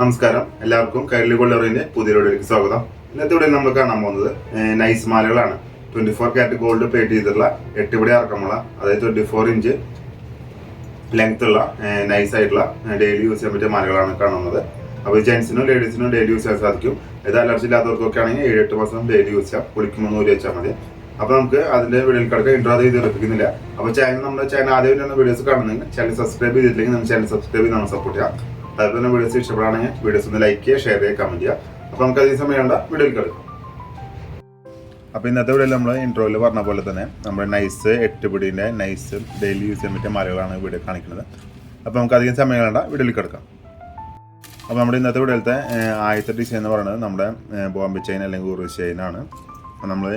നമസ്കാരം. എല്ലാവർക്കും കൈരളി കൊള്ളറിന്റെ പുതിയ വീഡിയോയിലേക്ക് സ്വാഗതം. ഇന്നത്തെ ഇവിടെ നമ്മൾ കാണാൻ പോകുന്നത് nice മാലകളാണ്. Twenty four carat gold plate ചെയ്തിട്ടുള്ള എട്ടുപിടി ഇറക്കമുള്ള അതായത് ട്വന്റി ഫോർ ഇഞ്ച് ലെങ്ത് ഉള്ള നൈസ് ആയിട്ടുള്ള ഡെയിലി യൂസ് ചെയ്യാൻ പറ്റിയ മാലകളാണ് കാണുന്നത്. അപ്പോൾ ജെൻസിനും ലേഡീസിനും ഡെയിലി യൂസ് ചെയ്യാൻ സാധിക്കും. ഇത് അലർജി ഇല്ലാത്തവർക്കൊക്കെ ആണെങ്കിൽ ഏഴ് എട്ട് മാസം ഡെയിലി യൂസ് ചെയ്യാം. കുളിക്കുമ്പോൾ നൂൽ വെച്ചാൽ മതി. അപ്പോൾ നമുക്ക് അതിന്റെ വീഡിയോയിൽ കിടക്കുക ഇൻട്രോ ചെയ്ത് ഉറപ്പിക്കുന്നില്ല അപ്പോൾ ചാനൽ നമ്മുടെ ചാനൽ ആദ്യം വീഡിയോസ് കാണുന്നെങ്കിൽ ചാനൽ സബ്സ്ക്രൈബ് ചെയ്തിട്ടില്ലെങ്കിൽ നമുക്ക് ചാനൽ സബ്സ്ക്രൈബ് ചെയ്ത് നമ്മൾ സപ്പോർട്ട് ചെയ്യാം. അതുപോലെ തന്നെ വീഡിയോസ് ഇഷ്ടപ്പെടുകയാണെങ്കിൽ വീഡിയോസ് ഒന്ന് ലൈക്ക് ചെയ്യുക ഷെയർ ചെയ്യുക കമന്റ് ചെയ്യുക. അപ്പോൾ നമുക്ക് അതേ സമയം വേണ്ട വീഡിയോയിൽ കിടക്കാം. അപ്പോൾ ഇന്നത്തെ വീഡിയോയിൽ നമ്മൾ ഇൻട്രോയിൽ പറഞ്ഞ പോലെ തന്നെ നമ്മുടെ നൈസ് എട്ട് പിടീന്റെ നൈസ് ഡെയിലി യൂസ് ചെയ്യാൻ പറ്റിയ മലകളാണ് വീഡിയോ കാണിക്കുന്നത്. അപ്പോൾ നമുക്ക് അധികം സമയം വേണ്ട വീഡിയോയിൽ കിടക്കാം. അപ്പോൾ നമ്മുടെ ഇന്നത്തെ വീഡിയോയിലത്തെ ഏഹ്, ആദ്യത്തെ ഡിസൈൻ എന്ന് പറയുന്നത് നമ്മുടെ ബോംബെ ചെയിൻ അല്ലെങ്കിൽ ഉറു ചെയിനാണ് നമ്മൾ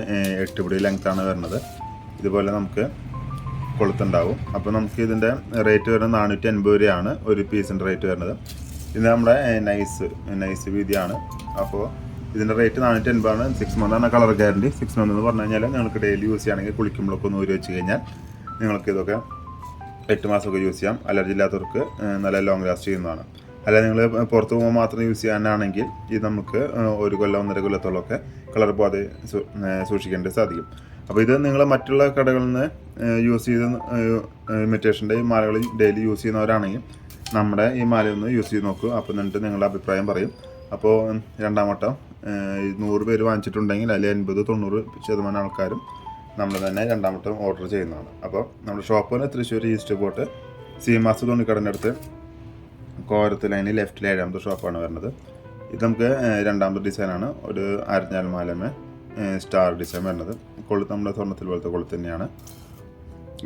എട്ട് പിടി ലെങ്ത്താണ് വരുന്നത്. ഇതുപോലെ നമുക്ക് കൊളുത്തുണ്ടാവും. അപ്പോൾ നമുക്ക് ഇതിന്റെ റേറ്റ് വരുന്നത് നാനൂറ്റി അൻപത് രൂപയാണ് ഒരു പീസിന്റെ റേറ്റ് വരുന്നത്. ഇത് നമ്മുടെ നൈസ് നൈസ് വീതിയാണ്. അപ്പോൾ ഇതിന്റെ റേറ്റ് നാനൂറ്റി അൻപതാണ് സിക്സ് ആണ് കളർ ഗ്യാരണ്ടി സിക്സ് മന്ത് എന്ന് പറഞ്ഞു കഴിഞ്ഞാൽ നിങ്ങൾക്ക് ഡെയിലി യൂസ് ചെയ്യുകയാണെങ്കിൽ കുളിക്കുമ്പോഴൊക്കെ ഒന്ന് ഊരി വെച്ച് കഴിഞ്ഞാൽ നിങ്ങൾക്ക് ഇതൊക്കെ എട്ട് മാസമൊക്കെ യൂസ് ചെയ്യാം. അലർജി ഇല്ലാത്തവർക്ക് നല്ല ലോങ് ലാസ്റ്റ് ചെയ്യുന്നതാണ്. അല്ല നിങ്ങൾ പുറത്ത് പോകുമ്പോൾ മാത്രം യൂസ് ചെയ്യാനാണെങ്കിൽ ഇത് നമുക്ക് ഒരു കൊല്ലം ഒന്നര കൊല്ലത്തോളമൊക്കെ കളർ പോകാതെ സൂക്ഷിക്കേണ്ടി സാധിക്കും. അപ്പോൾ ഇത് നിങ്ങൾ മറ്റുള്ള കടകളിൽ നിന്ന് യൂസ് ചെയ്ത് ഇമിറ്റേഷന്റെ ഈ മാലകൾ ഡെയിലി യൂസ് ചെയ്യുന്നവരാണെങ്കിൽ നമ്മുടെ ഈ മാല ഒന്ന് യൂസ് ചെയ്ത് നോക്കൂ. അപ്പോൾ എന്നിട്ട് നിങ്ങളുടെ അഭിപ്രായം പറയും. അപ്പോൾ രണ്ടാം വട്ടം നൂറ് പേര് വാങ്ങിച്ചിട്ടുണ്ടെങ്കിൽ അതിൽ എൺപത് തൊണ്ണൂറ് ശതമാനം ആൾക്കാരും നമ്മൾ തന്നെ രണ്ടാം വട്ടം ഓർഡർ ചെയ്യുന്നതാണ്. അപ്പോൾ നമ്മുടെ shop Thrissur East Fort Seemas തുണിക്കടന്റെ അടുത്ത് കോരത്ത് ലൈനിൽ ലെഫ്റ്റിലെ ഏഴാമത്തെ ഷോപ്പാണ് വരുന്നത്. ഇത് നമുക്ക് രണ്ടാമത്തെ ഡിസൈനാണ് ഒരു അരഞ്ഞാൽ മാലമേ സ്റ്റാർ ഡിസൈൻ വരുന്നത്. കൊളുത്ത് നമ്മുടെ സ്വർണത്തിൽ പോലത്തെ കൊളുത്ത് തന്നെയാണ്.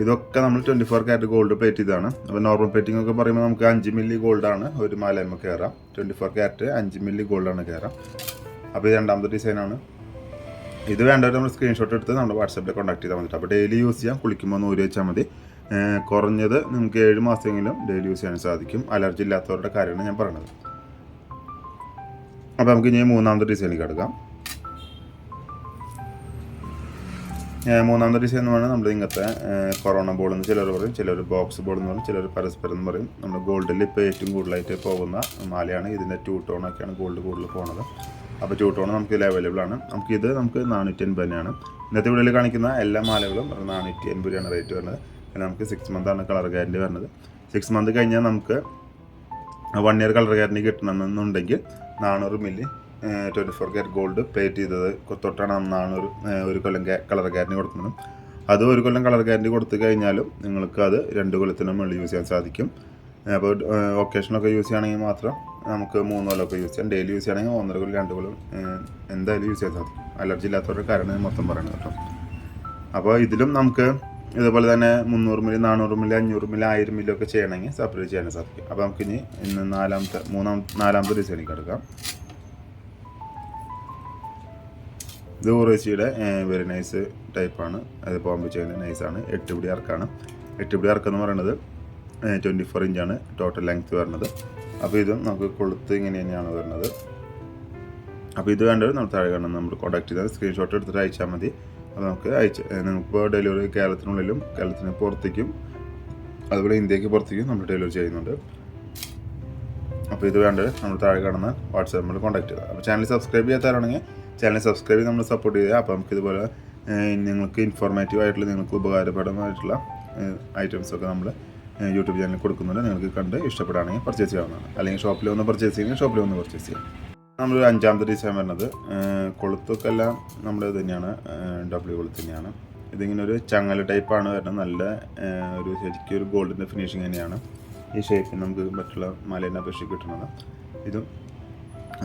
ഇതൊക്കെ നമ്മൾ twenty four carat gold plate ചെയ്താണ് അപ്പോൾ നോർമൽ പ്ലേറ്റിംഗ് ഒക്കെ പറയുമ്പോൾ നമുക്ക് അഞ്ച് മില്ലി ഗോൾഡാണ് ഒരു മാലയമ്മ കയറാം ട്വന്റി ഫോർ ക്യാരറ്റ് അഞ്ച് മില്ലി ഗോൾഡാണ് കയറാം അപ്പോൾ ഇത് രണ്ടാമത്തെ ഡിസൈനാണ് ഇത് വേണ്ടവർ നമ്മൾ സ്ക്രീൻഷോട്ട് എടുത്ത് നമ്മുടെ വാട്സാപ്പിൽ കോൺടാക്ട് ചെയ്താൽ മതി അപ്പോൾ ഡെയിലി യൂസ് ചെയ്യാം. കുളിക്കുമ്പോൾ നൂര് വെച്ചാൽ മതി. കുറഞ്ഞത് നിങ്ങൾക്ക് ഏഴ് മാസമെങ്കിലും ഡെയിലി യൂസ് ചെയ്യാൻ സാധിക്കും. അലർജി ഇല്ലാത്തവരുടെ കാര്യമാണ് ഞാൻ പറയുന്നത് അപ്പോൾ നമുക്ക് ഇനി മൂന്നാമത്തെ ഡിസൈനിലേക്ക് എടുക്കാം മൂന്നാമത്തെ പറയുന്നത് നമ്മുടെ ഇങ്ങനത്തെ കൊറോണ ബോൾ എന്ന് ചിലർ പറയും. ചിലർ ബോക്സ് ബോൾ എന്ന് പറയും. ചിലർ പരസ്പരം എന്ന് പറയും. നമ്മുടെ ഗോൾഡിൽ ഇപ്പോൾ ഏറ്റവും കൂടുതലായിട്ട് പോകുന്ന മാലയാണ്. ഇതിന്റെ ടൂ ടോണൊക്കെയാണ് ഗോൾഡ് കൂടുതൽ പോകുന്നത് അപ്പോൾ ടൂ ടോൺ നമുക്ക് ഇതിൽ അവൈലബിൾ ആണ്. നമുക്ക് ഇത് നമുക്ക് നാനൂറ്റി എൺപത് തന്നെയാണ്. ഇന്നത്തെ വീഡിയോയിൽ കാണിക്കുന്ന എല്ലാ മാലകളും നാനൂറ്റി എൺപത് രൂപയാണ് റേറ്റ് വരുന്നത്. നമുക്ക് സിക്സ് ആണ് കളർ ഗ്യാരണ്ടി വരുന്നത്. സിക്സ് മന്ത് കഴിഞ്ഞാൽ നമുക്ക് വൺ ഇയർ കളർ ഗ്യാരണ്ടി കിട്ടണമെന്നുണ്ടെങ്കിൽ നാനൂറ് milli twenty four carat gold plate ചെയ്തത് തൊട്ടാണ് അന്നാണ് ഒരു ഒരു കൊല്ലം കളർ ഗ്യാരണ്ടി കൊടുക്കുന്നത്. അത് ഒരു കൊല്ലം കളർ ഗ്യാരണ്ടി കൊടുത്തു കഴിഞ്ഞാലും നിങ്ങൾക്ക് അത് രണ്ട് കൊല്ലത്തിനും മുകളിൽ യൂസ് ചെയ്യാൻ സാധിക്കും. അപ്പോൾ ഒക്കേഷനൊക്കെ യൂസ് ചെയ്യുകയാണെങ്കിൽ മാത്രം നമുക്ക് മൂന്ന് കൊല്ലമൊക്കെ യൂസ് ചെയ്യാം. ഡെയിലി യൂസ് ചെയ്യണമെങ്കിൽ ഒന്നര കൊല്ലം രണ്ട് കൊല്ലം എന്തായാലും യൂസ് ചെയ്യാൻ സാധിക്കും. അലർജി ഇല്ലാത്തവരുടെ കാരണം മൊത്തം പറയുന്നത് കേട്ടോ. അപ്പോൾ ഇതിലും നമുക്ക് ഇതുപോലെ തന്നെ മുന്നൂറ് മില്ലി നാനൂറ് മില്ലി അഞ്ഞൂറ് മില്ലി ആയിരം മില്ലി ഒക്കെ ചെയ്യണമെങ്കിൽ സെപ്പറേറ്റ് ചെയ്യാൻ സാധിക്കും. അപ്പോൾ നമുക്ക് ഇനി ഇന്ന് നാലാമത്തെ മൂന്നാം നാലാമത്തെ ഡിസൈനിലേക്ക് എടുക്കാം ഇത് വെരി നൈസ് ടൈപ്പാണ് അത് ബോംബെ ചെയ്യുന്ന നൈസാണ് എട്ട് പിടി ഇറക്കാണ് എട്ട് പിടി ഇറക്കം എന്ന് പറയുന്നത് ട്വന്റി ഫോർ ഇഞ്ചാണ് ടോട്ടൽ ലെങ്ത് വരുന്നത് അപ്പോൾ ഇതും നമുക്ക് കൊളുത്ത് ഇങ്ങനെ തന്നെയാണ് വരുന്നത് അപ്പോൾ ഇത് വേണ്ടത് നമ്മൾ താഴെ കാണാം നമ്മൾ കോൺടാക്ട് ചെയ്താൽ സ്ക്രീൻഷോട്ട് എടുത്തിട്ട് അയച്ചാൽ മതി. അപ്പോൾ നമുക്ക് അയച്ച് നമുക്കിപ്പോൾ ഡെലിവറി കേരളത്തിനുള്ളിലും കേരളത്തിന് പുറത്തേക്കും അതുപോലെ ഇന്ത്യയ്ക്ക് പുറത്തേക്കും നമ്മൾ ഡെലിവറി ചെയ്യുന്നുണ്ട്. അപ്പോൾ ഇത് വേണ്ടത് നമ്മൾ താഴെ കാണുന്ന വാട്സാപ്പ് നമ്മൾ കോൺടാക്ട് ചെയ്താൽ അപ്പോൾ ചാനൽ സബ്സ്ക്രൈബ് ചെയ്യാത്തവരാണെങ്കിൽ ചാനൽ സബ്സ്ക്രൈബ് ചെയ്ത് നമ്മൾ സപ്പോർട്ട് ചെയ്യുക അപ്പോൾ നമുക്കിതുപോലെ നിങ്ങൾക്ക് ഇൻഫോർമേറ്റീവ് ആയിട്ടുള്ള നിങ്ങൾക്ക് ഉപകാരപ്രദമായിട്ടുള്ള ഐറ്റംസ് ഒക്കെ നമ്മൾ യൂട്യൂബ് ചാനലിൽ കൊടുക്കുന്നുണ്ട്. നിങ്ങൾക്ക് കണ്ട് ഇഷ്ടപ്പെടുകയാണെങ്കിൽ പർച്ചേസ് ചെയ്യാവുന്നതാണ്. അല്ലെങ്കിൽ ഷോപ്പിൽ വന്ന് പർച്ചേസ് ചെയ്യുമെങ്കിൽ ഷോപ്പിൽ വന്ന് പർച്ചേസ് ചെയ്യാം. നമ്മളൊരു അഞ്ചാമത്തെ ഡിസൈൻ വരുന്നത് കൊളുത്തൊക്കെ എല്ലാം നമ്മുടെ തന്നെയാണ് ഡബ്ല്യു കൊളുത്ത് തന്നെയാണ്. ഇതിങ്ങനെ ഒരു ചങ്ങല ടൈപ്പാണ് വരുന്നത്. നല്ല ഒരു ശരിക്കും ഒരു ഗോൾഡിന്റെ ഫിനിഷിങ് തന്നെയാണ്. ഈ ഷേപ്പിന് നമുക്ക് മറ്റുള്ള മലേനെ അപേക്ഷിച്ച് കിട്ടുന്നത്. ഇതും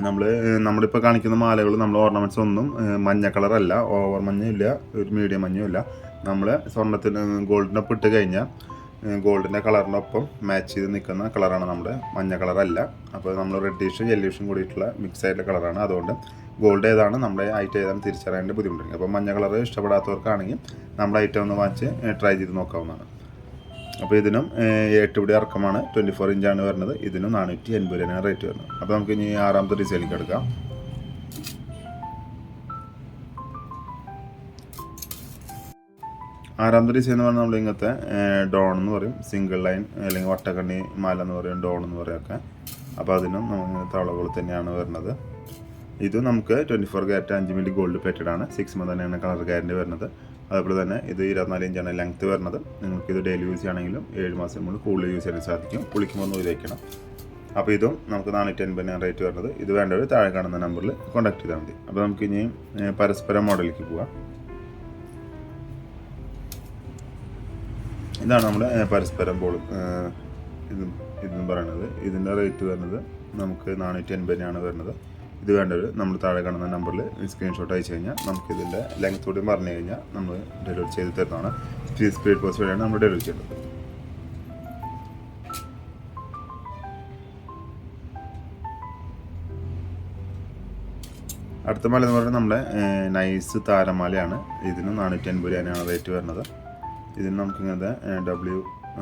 നമ്മൾ നമ്മളിപ്പോൾ കാണിക്കുന്ന മാലകൾ നമ്മൾ ഓർണമെന്റ്സ് ഒന്നും മഞ്ഞ കളറല്ല ഓവർ മഞ്ഞയില്ല ഒരു മീഡിയം മഞ്ഞയും ഇല്ല നമ്മൾ സ്വർണത്തിന് ഗോൾഡിനൊപ്പം ഇട്ട് കഴിഞ്ഞാൽ ഗോൾഡിന്റെ കളറിനൊപ്പം മാച്ച് ചെയ്ത് നിൽക്കുന്ന കളറാണ് നമ്മുടെ മഞ്ഞ കളറല്ല. അപ്പോൾ നമ്മൾ റെഡിഷും യെല്ലിഷും കൂടിയിട്ടുള്ള മിക്സ് ആയിട്ടുള്ള കളറാണ്. അതുകൊണ്ട് ഗോൾഡ് ഏതാണ് നമ്മുടെ ഐറ്റം ഏതാണ് തിരിച്ചറിയാൻ ബുദ്ധിമുട്ടുണ്ട്. അപ്പോൾ മഞ്ഞ കളർ ഇഷ്ടപ്പെടാത്തവർക്കാണെങ്കിൽ നമ്മുടെ ഐറ്റം ഒന്ന് വാങ്ങിച്ച് ട്രൈ ചെയ്ത് നോക്കാവുന്നതാണ്. അപ്പോൾ ഇതിനും എട്ട് പിടി ഇറക്കമാണ് ട്വന്റി ഫോർ ഇഞ്ചാണ് വരുന്നത്. ഇതിനും നാനൂറ്റി എൺപത് രൂപയാണ് റേറ്റ് വരുന്നത്. അപ്പോൾ നമുക്ക് ഇനി ആറാമത്തെ ഡിസൈനിലേക്ക് എടുക്കാം. ആറാമത്തെ ഡിസൈൻ എന്ന് പറഞ്ഞാൽ നമ്മൾ ഇങ്ങനത്തെ ഡോൺ എന്ന് പറയും. സിംഗിൾ ലൈൻ അല്ലെങ്കിൽ വട്ടക്കണ്ണി മാല എന്ന് പറയും ഡോൺ എന്ന് പറയൊക്കെ. അപ്പോൾ അതിനും നമുക്ക് അളവുകൾ തന്നെയാണ് വരുന്നത്. ഇത് നമുക്ക് ട്വന്റി ഫോർ ക്യാരറ്റ് അഞ്ച് മില്ലി ഗോൾഡ് പ്ലേറ്റഡ് ആണ്. സിക്സ് മന്ത് തന്നെയാണ് കളർ ഗ്യാരന്റി വരുന്നത്. അതുപോലെ തന്നെ ഇത് ഇരുപത്തിനാല് ഇഞ്ചാണ് ലെങ്ത് വരുന്നത്. നിങ്ങൾക്ക് ഇത് ഡെയിലി യൂസ് ചെയ്യണമെങ്കിലും ഏഴ് മാസം നമ്മൾ കൂടുതൽ യൂസ് ചെയ്യാൻ സാധിക്കും. കുളിക്കുമ്പോൾ ഉപയോഗിക്കണം അപ്പോൾ ഇതും നമുക്ക് നാനൂറ്റി അൻപതിനാണ് റേറ്റ് വരുന്നത്. ഇത് വേണ്ടവർ താഴെ കാണുന്ന നമ്പറിൽ കോൺടാക്ട് ചെയ്താൽ മതി. അപ്പോൾ നമുക്ക് ഇനി പരസ്പര മോഡലിലേക്ക് പോവാം. ഇതാണ് നമ്മുടെ പരസ്പരം ബോൾ ഇതും ഇതെന്ന് പറയുന്നത്. ഇതിന്റെ റേറ്റ് വരുന്നത് നമുക്ക് നാനൂറ്റി അൻപതിനാണ് വരുന്നത്. ഇത് വേണ്ടവർ നമ്മൾ താഴെ കാണുന്ന നമ്പറിൽ സ്ക്രീൻഷോട്ട് അയച്ചു കഴിഞ്ഞാൽ നമുക്ക് ഇതിന്റെ ലെങ്ത് കൂടി പറഞ്ഞു കഴിഞ്ഞാൽ നമ്മൾ ഡെലിവറി ചെയ്ത് തരുന്നതാണ്. സ്പീഡ് സ്പീഡ് പോസ്റ്റ് വഴിയാണ് നമ്മൾ ഡെലിവറി ചെയ്യുന്നത് അടുത്ത മല എന്ന് പറയുന്നത് നമ്മുടെ നൈസ് താരമാലയാണ്. ഇതിന് നാനൂറ്റി അൻപത് രൂപയാണ് റേറ്റ് വരുന്നത്. ഇതിന് നമുക്ക് ഇങ്ങനത്തെ ഡബ്ല്യു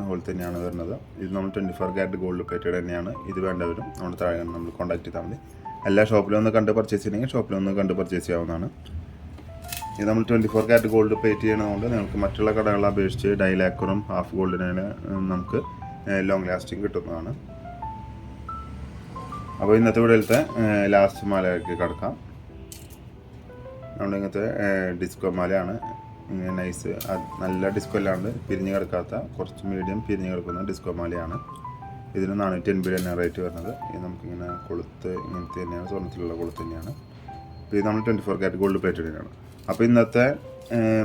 ഹോൾ തന്നെയാണ് വരുന്നത്. ഇത് നമ്മൾ twenty four carat gold plated തന്നെയാണ്. ഇത് വേണ്ടവരും നമ്മൾ താഴെ നമ്മൾ കോൺടാക്ട് ചെയ്താൽ മതി. എല്ലാ ഷോപ്പിലും ഒന്ന് കണ്ട് പർച്ചേസ് ചെയ്യണമെങ്കിൽ ഷോപ്പിലും ഒന്ന് കണ്ട് പർച്ചേസ് ചെയ്യാവുന്നതാണ്. ഇത് നമ്മൾ twenty four carat gold plate ചെയ്യണതുകൊണ്ട് നിങ്ങൾക്ക് മറ്റുള്ള കടകളെ അപേക്ഷിച്ച് ഡൈലാക്കുറും ഹാഫ് ഗോൾഡിനാണ് നമുക്ക് ലോങ് ലാസ്റ്റിംഗ് കിട്ടുന്നതാണ്. അപ്പോൾ ഇന്നത്തെ വീഡിയോയിലത്തെ ലാസ്റ്റ് മാലയ്ക്ക് കിടക്കാം. നമ്മളിങ്ങനത്തെ ഡിസ്കോ മാലയാണ്. നൈസ് നല്ല ഡിസ്കോ അല്ലാണ്ട് പിരിഞ്ഞ് കിടക്കാത്ത കുറച്ച് മീഡിയം പിരിഞ്ഞ് കിടക്കുന്ന ഡിസ്കോ മാലയാണ്. ഇതിന് നാനൂറ്റി എൺപത് തന്നെയാണ് റേറ്റ് വരുന്നത്. ഇത് നമുക്കിങ്ങനെ കൊളുത്ത് ഇങ്ങനത്തെ തന്നെയാണ് സ്വർണത്തിലുള്ള കൊളുത്ത് തന്നെയാണ്. അപ്പോൾ ഇത് നമ്മൾ twenty four carat gold plate തന്നെയാണ് അപ്പോൾ ഇന്നത്തെ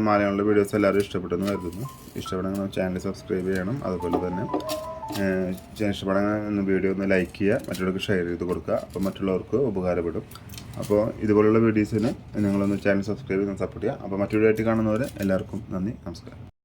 മലയാളം വീഡിയോസ് എല്ലാവരും ഇഷ്ടപ്പെട്ടെന്ന് കരുതുന്നു. ഇഷ്ടപ്പെടുന്ന ചാനൽ സബ്സ്ക്രൈബ് ചെയ്യണം. അതുപോലെ തന്നെ ചാനൽ ഇഷ്ടപ്പെടുന്ന വീഡിയോ ഒന്ന് ലൈക്ക് ചെയ്യുക മറ്റുള്ളവർക്ക് ഷെയർ ചെയ്ത് കൊടുക്കുക. അപ്പോൾ മറ്റുള്ളവർക്ക് ഉപകാരപ്പെടും. അപ്പോൾ ഇതുപോലുള്ള വീഡിയോസിന് നിങ്ങളൊന്ന് ചാനൽ സബ്സ്ക്രൈബ് ചെയ്ത് സപ്പോർട്ട് ചെയ്യുക. അപ്പോൾ മറ്റൊരു ആയിട്ട് കാണുന്നവരെ എല്ലാവർക്കും നന്ദി നമസ്കാരം.